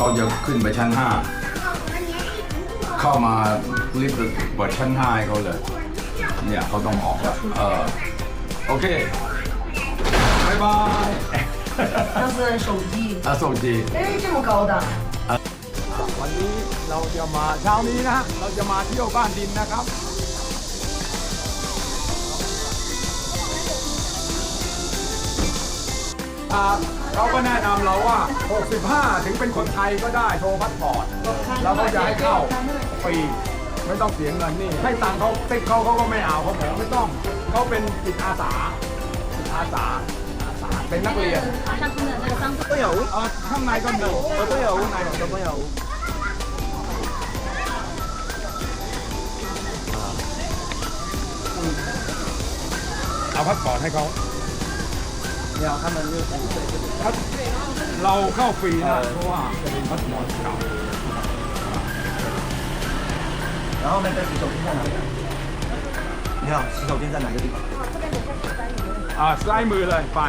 เขาจะขึ้นไปชั้นห้าเข้ามารีบเปิดชั้นห้าให้เขาเลย เนี่ยเขาต้องออกแล้วเออโอเคบายบาย 上次手机， อาโซจี 哎，这么高的。 วันนี้เราจะมาเช้านี้นะฮะเราจะมาเที่ยวบ้านดินนะครับ อ่า เขาก็แนะนำเราว่า 65 ถึงเป็นคนไทยก็ได้โชว์พัสปอร์ตเราก็จะให้เข้าฟรีไม่ต้องเสียเงินนี่ ให้ตังเขาติ๊กเขาเขาก็ไม่เอาเขาบอกไม่ต้องเขาเป็นจิตอาสาจิตอาสาอาสาเป็นนักเรียนก็อหยาเออข้างในก็มีก็อหยาข้างในก็อย่าเอาพัสปอร์ตให้เขา 没有，他们六十五岁就 ถ้าเราเข้าฟรีนะเพราะว่าเป็นพาสปอร์ตเก่า 然后那个洗手间在哪里啊？你好，洗手间在哪个地方？ อ่าซ้ายมือเลยไป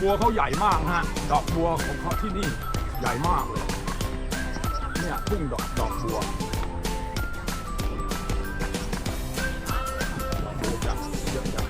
บัวเขาใหญ่มากฮะ ดอกบัวของเขาที่นี่ใหญ่มากเลย เนี่ยพุ่งดอกดอกบัวดอกบัวจัดเยอะจัง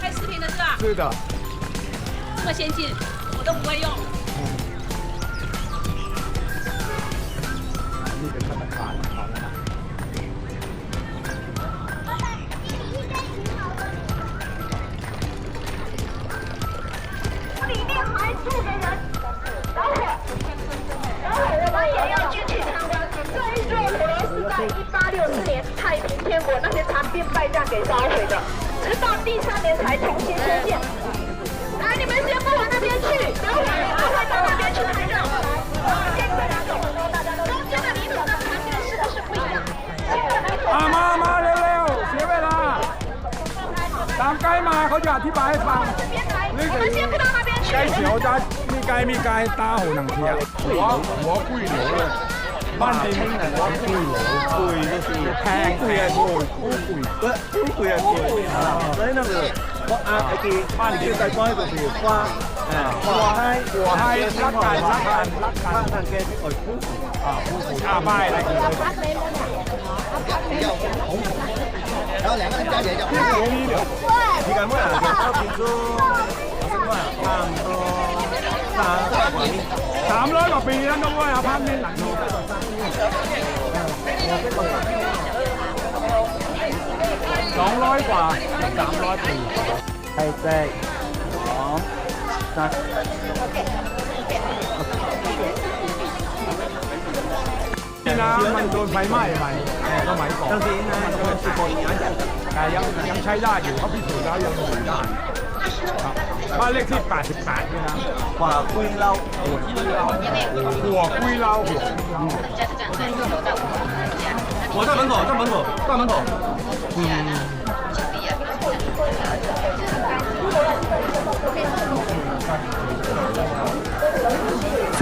拍视频的是吧？是的。这么先进我都不会用。的好好里面还住着人等会儿等会儿我们也要进去参观这楼是在一八六四年太平天国那些残兵败将给烧毁的直到第三年才重新修建。来，你们先不往那边去，等会儿我会到那边去拍照。先快点走，中间的礼品跟旁边是的是不一样。现在来走 อ่ะมามาเร็วๆ เสียเวลา ตามไกด์มาเขาจะอธิบายให้ฟัง 这边来，我们先不到那边去 ไก。ด์เขียวจะมีไกด์มีไกด์ตาหูหนังเทียหัวหัวกุ้ยหนูเลย 八千人一杯喎，好攰嗰時，平攰啊攰，好攰，好攰啊攰。所以呢，我啊，你見花年嘅地方喺度條花，花嗨花嗨，甩間甩間甩間嘅外夫啊，夫婦啊，拜嚟。然後兩個人加嘢就。你敢唔敢？要幾多？三多三。 สามร้อยกว่าปีแล้วนะเว้ยอพาร์ตเมนต์หลังนี้สองร้อยกว่าสามร้อยปีใช่ใช่สองสักนี่นะมันโดนไฟไหม้ไปแต่ก็หมัยก่อนเป็นสิบปีนี้แต่ยังยังใช้ได้อยู่เขาพิสูจน์แล้วยังพิสูจนได้ บบ้านเลขที่ 88นี่นะ 花龟捞， หัวกุ้ยเล้าหัวกุ้ยเล้า 我在门口，在门口，大门口。这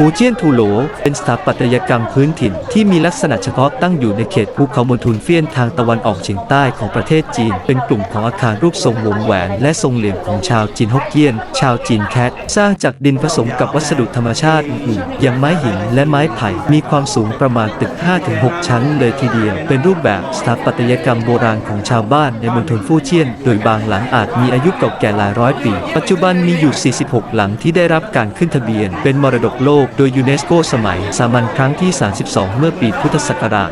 ฟูเจียนทูโหลเป็นสถาปัตยกรรมพื้นถิ่นที่มีลักษณะเฉพาะตั้งอยู่ในเขตภูเขามณฑลเฟียนทางตะวันออกเฉียงใต้ของประเทศจีน เป็นกลุ่มของอาคารรูปทรงวงแหวนและทรงเหลี่ยมของชาวจีนฮกเกี้ยน ชาวจีนแคท สร้างจากดินผสมกับวัสดุธรรมชาติอื่นๆอย่างไม้หินและไม้ไผ่ มีความสูงประมาณตึก 5-6 ชั้นเลยทีเดียว เป็นรูปแบบสถาปัตยกรรมโบราณของชาวบ้านในมณฑลฟู่เจียน โดยบางหลังอาจมีอายุเก่าแก่หลายร้อยปี ปัจจุบันมีอยู่ 46 หลังที่ได้รับการขึ้นทะเบียน เป็นมรดกโลกโดยยูเนสโกสมัยสามัญครั้งที่ 32 เมื่อปีพุทธศักราช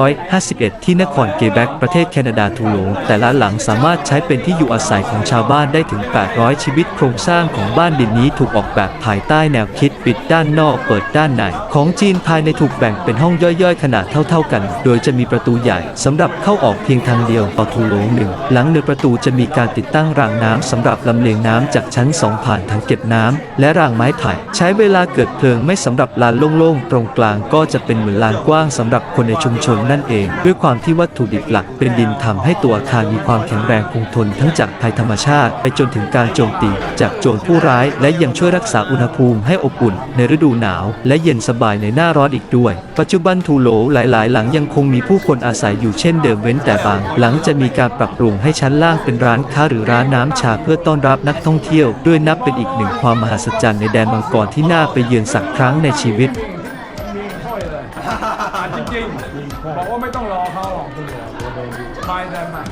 2551 ที่นครเกแบกประเทศแคนาดาทูโลง แต่ละหลังสามารถใช้เป็นที่อยู่อาศัยของชาวบ้านได้ถึง 800 ชีวิตโครงสร้างของบ้านดินนี้ถูกออกแบบภายใต้แนวคิดปิดด้านนอกเปิดด้านใน ของจีนภายในถูกแบ่งเป็นห้องย่อยๆ ขนาดเท่าๆกัน โดยจะมีประตูใหญ่สำหรับเข้าออกเพียงทางเดียวต่อทูโลงหนึ่งหลังเหนือประตูจะมีการติดตั้งรางน้ำสำหรับลำเลียงน้ำจากชั้น 2 ผ่านถังเก็บน้ำและรางไม้ไผ่ใช้เวลาเกิดเพลิงไม่สำหรับลานโล่งๆ ตรงกลางก็จะเป็นเหมือนลานกว้างสำหรับคนในชุมชนนั่นเอง ด้วยความที่วัตถุดิบหลักเป็นดินทำให้ตัวอาคารมีความแข็งแรงคงทนทั้งจากภัยธรรมชาติ ไปจนถึงการโจมตีจากโจรผู้ร้าย และยังช่วยรักษาอุณหภูมิให้อบอุ่น ในฤดูหนาว และเย็นสบายในหน้าร้อนอีกด้วย ปัจจุบันทูโหลหลายๆ หลังยังคงมีผู้คนอาศัยอยู่เช่นเดิมเว้นแต่บาง หลังจะมีการปรับปรุงให้ชั้นล่างเป็นร้านค้าหรือร้านน้ำชาเพื่อต้อนรับนักท่องเที่ยว ด้วยนับเป็นอีกหนึ่งความมหัศจรรย์ในแดนมังกรที่น่าไปเยือนสักครั้งในชีวิต จริงๆบอกว่าไม่ต้องรอเขาหรอกไปแต่ใหม่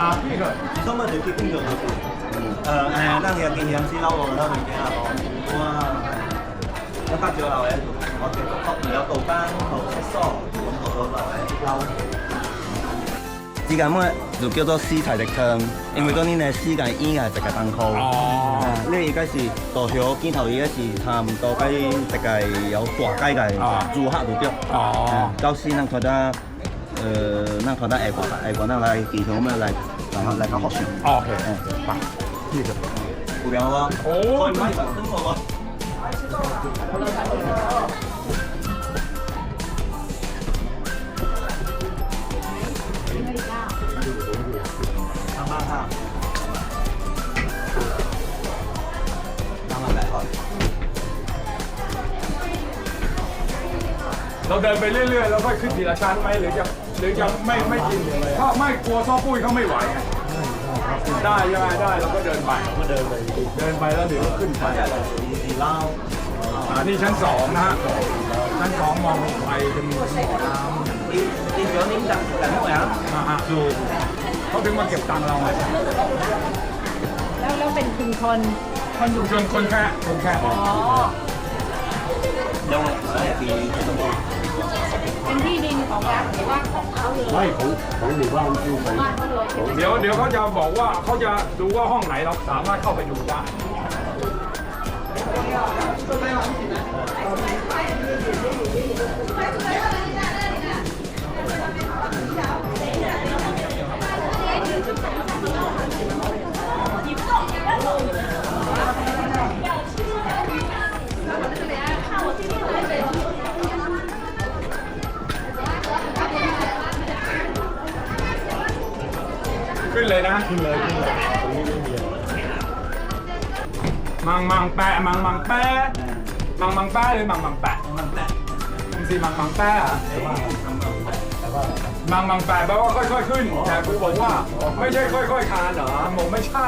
อาพี่เถอะ 처음에느낀적없고어아나그냥그양식하고나도이제하고와약간지어나와요어떻게똑같고요เ딴거했어그런거나와요 间乜就叫做尸体的汤，因为嗰年嘅时间应该系一个档口。 อ๋อ 啊，呢而家是稻草镜头，而家是差唔多计一个有大鸡嘅啊租客度咗。 อ๋อ 教师能觉得，诶，能觉得外国外国人来技术咩嚟嚟嚟教学上。 โอเคไปพี่เถอะ 会有啊。 โอ้ 开 ย 唔开十分钟啊？啱 เราเดินไปเรื่อยๆแล้วค่อยขึ้นทีละชั้นไหมหรือจะหรือจะไม่ไม่กินถ้าไม่กลัวซ้อปุ้ยเขาไม่ไหวไงได้ใช่ไหมได้เราก็เดินไปก็เดินไปเดินไปแล้วเดี๋ยวขึ้นไปดีเล่าอ่านี่ชั้นสองนะฮะชั้นสองมองลงไปจะมีบ่อน้ดีดีเดี๋ยวนี้ดังดังหมดแล้วำอ่าฮะดูเขาถึงมาเก็บตังค์เราไงแล้วแล้วเป็นคุณคนคนอยู่ชวนคนแค่คนแค่อ๋อ ยังไม่ปีเป็นที่ดินของรัฐหรือว่าของเขาเลยไม่ของของหมู่บ้านที่ไปบ้านเขาเลยเดี๋ยวเดี๋ยวเขาจะบอกว่าเขาจะดูว่าห้องไหนเราสามารถเข้าไปดูได้ ขึ้นเลยขึ้นเลยขึ้นเลยตรงนี้ไม่มีมังมังแปะมังมังแปะมังมังแปะหรือมังมังแปะมังแปะมังสีมังมังแปะอะมังมังแปะแปลว่าค่อยๆขึ้น แต่คุณบอกว่าไม่ใช่ค่อยๆคานเหรอผมไม่ใช่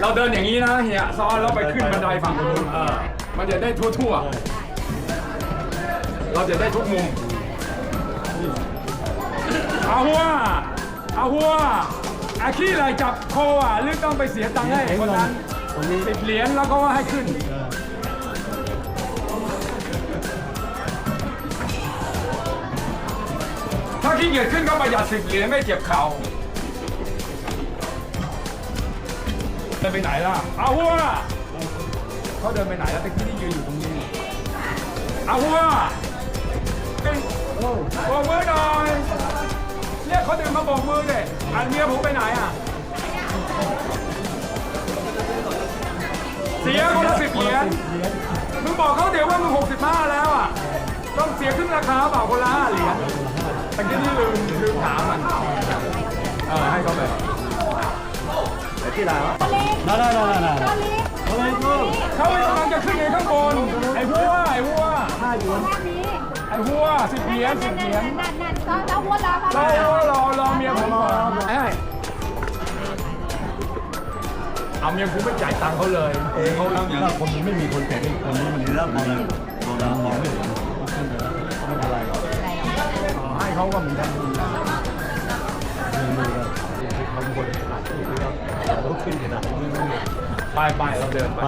เราเดินอย่างนี้นะเฮียซ้อนแล้วไปขึ้นบันไดฝั่งนู้นเออมันจะได้ทั่วๆ เราจะได้ทุกมุม เอาหัวเอาหัวอาขี้อะไรจับโคอะหรือต้องไปเสียตังค์ให้คนนั้นสิบเหรียญแล้วก็ว่าให้ขึ้น ถ้าขี้เกียจขึ้นก็ประหยัดสิบเหรียญไม่เจ็บเข่าเดินไปไหนล่ะ เอาหัวเขาเดินไปไหนแล้วตะกี้ที่ยืนอยู่ตรงนี้ เอาหัวเอ้ยบอกมือหน่อย เรียกเขาเดินมาบอกมือเลยอันเมียผมไปไหนอะ เสียคนละสิบเหรียญมึงบอกเขาเดี๋ยวว่ามึงหกสิบห้าแล้วอะ ต้องเสียขึ้นราคาเปล่าคนละห้าเหรียญแต่กี้นี่ลืมลืมถามมันเออให้เขาไปที่ไหนวะ No, no, no, no, no. เขากำลังจะขึ้นไปข้างบนไอ้หัวไอ้หัว ไอ้หัวสิบเหรียญสิบเหรียญนั่นนั่นนั่นแล้วหัเราไอหัวรอรอเมียผมรอนไอ้เอาเมียกูไม่จ่ายตังค์เขาเลยเขาทำอย่างคนนี้ไม่มีคนแก่คนนี้มันเริ่มมองเลยมองมอไม่เห็นไม่เป็นไรหอให้เขาก็เหมือนกันบางคนอาจจะลุกขึ้นขนาดนี้ไปไปเราเดินไป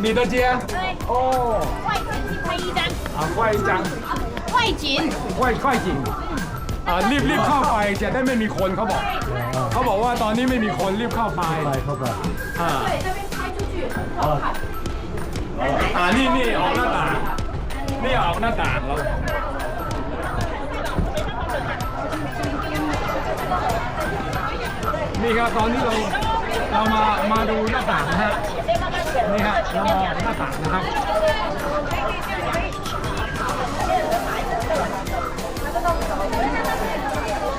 อ๋อนี่นี่ดีตาเจีย 对， โอ้ 外景去拍一张， อ่าควายจัง 外景。 ควายควายจริงอ่ารีบรีบเข้าไปจะได้ไม่มีคนเขาบอก เขาบอกว่าตอนนี้ไม่มีคนรีบเข้าไปเข้าไปอ่า 对，这边拍出去很好看。 อ่านี่นี่ออกหน้าต่างนี่ออกหน้าต่างแล้วนี่ครับตอนนี้เรา เรามามาดูหน้าต่างนะฮะนี่ฮะเรามองหน้าต่างนะครับ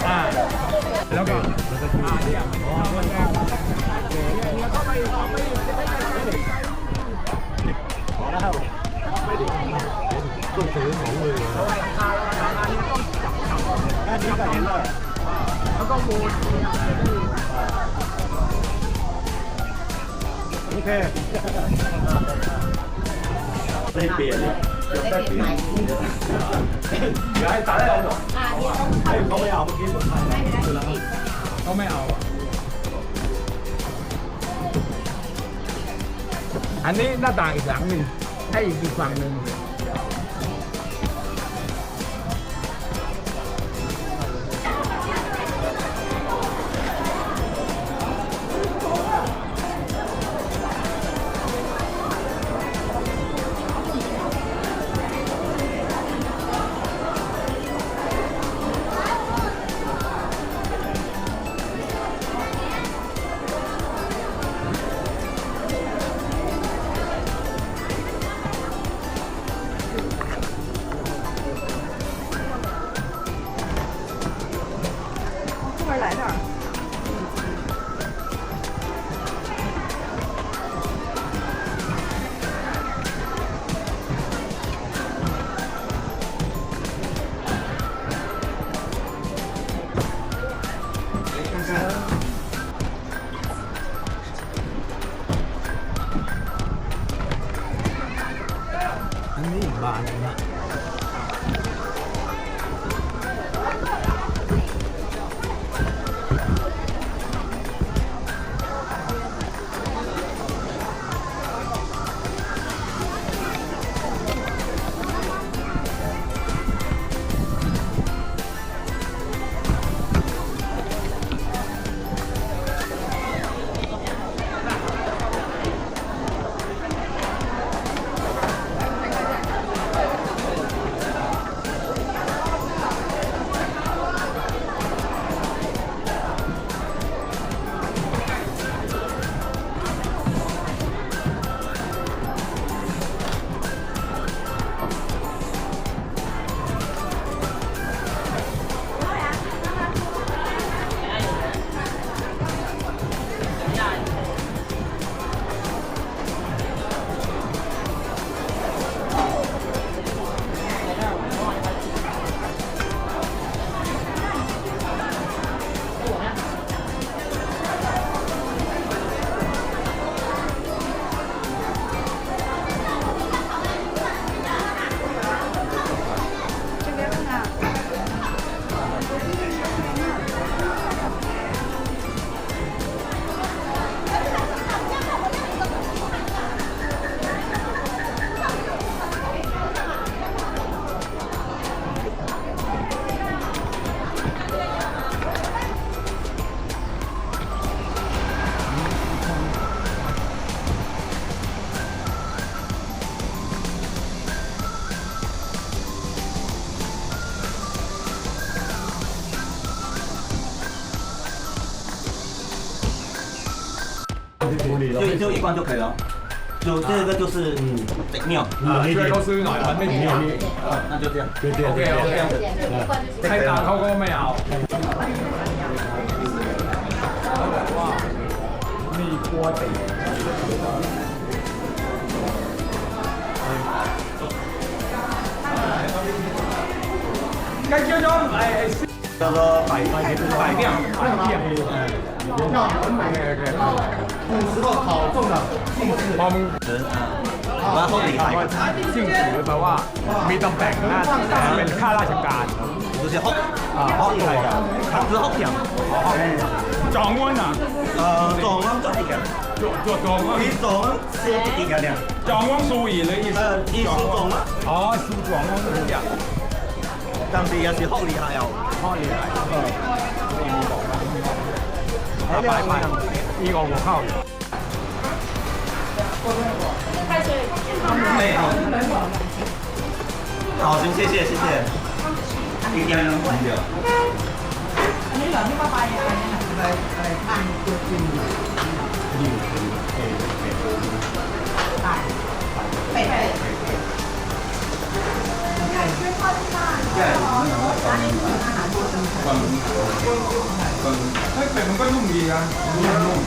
อ่าแล้วก็อ่าเนี่ยมันแดงเนี่ยเข้าไปเข้าไปแล้วก็มูล โอเคได้เปลี่ยนเดี๋ยวให้ตัดให้เราหน่อยเขาไม่เอาเมื่อกี้ผมถ่ายแล้วเขาไม่เอาอะอันนี้หน้าต่างอีกหลังหนึ่งให้อีกฝั่งหนึ่ง 就就一罐就可以了，就这个就是尿，啊，尿尿，啊，那就这样，就这样，OK OK，太干，他都没有。哇，米锅底。干椒汁，哎，叫做百百尿，百尿，嗯，尿很美味，古时候考中的进士， พอมึง 我要后厉害， จิ้งสือแปลว่ามีตำแหน่งหน้าที่เป็นข้าราชการ 就是好啊好厉害的，他是好强。 จองอ้วนอ่ะ 呃，撞弯做一个， จวจวงอ้วน 你撞弯是一个的， จองอ้วนซูอีหรืออี 呃，一输撞弯， อ๋อซูจองอ้วนทุกอย่าง 但是也是好厉害哦。 พ่อเรียนอะไร ไปไปอีกออกหัวเข้า 没有。好，行，谢谢谢谢。一点两块的。 อันนี้เหลือที่ป้าไปอะไรนะ เฮ้ย เป็ดมันก็นุ่มดีนะนุ่มนุ่ม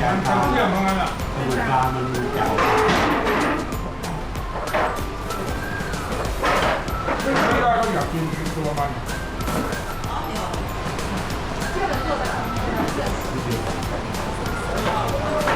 มันทำเรื่องของมันอะปลามันเก่าไม่ได้ก็อยากกินตัวมันได้มามาหัว